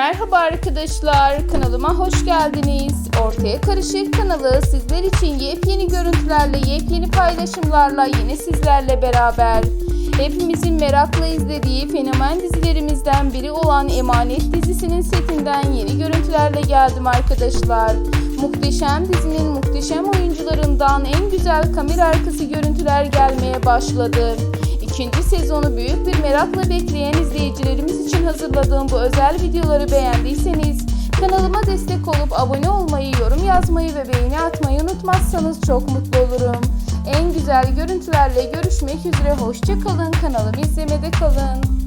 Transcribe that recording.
Merhaba arkadaşlar, kanalıma hoş geldiniz. Ortaya Karışık kanalı sizler için yepyeni görüntülerle, yepyeni paylaşımlarla yine sizlerle beraber. Hepimizin merakla izlediği fenomen dizilerimizden biri olan Emanet dizisinin setinden yeni görüntülerle geldim arkadaşlar. Muhteşem dizinin muhteşem oyuncularından en güzel kamera arkası görüntüler gelmeye başladı. İkinci sezonu büyük bir merakla bekleyen izleyicilerimiz hazırladığım bu özel videoları beğendiyseniz kanalıma destek olup abone olmayı, yorum yazmayı ve beğeni atmayı unutmazsanız çok mutlu olurum. En güzel görüntülerle görüşmek üzere hoşça kalın. Kanalımı izlemede kalın.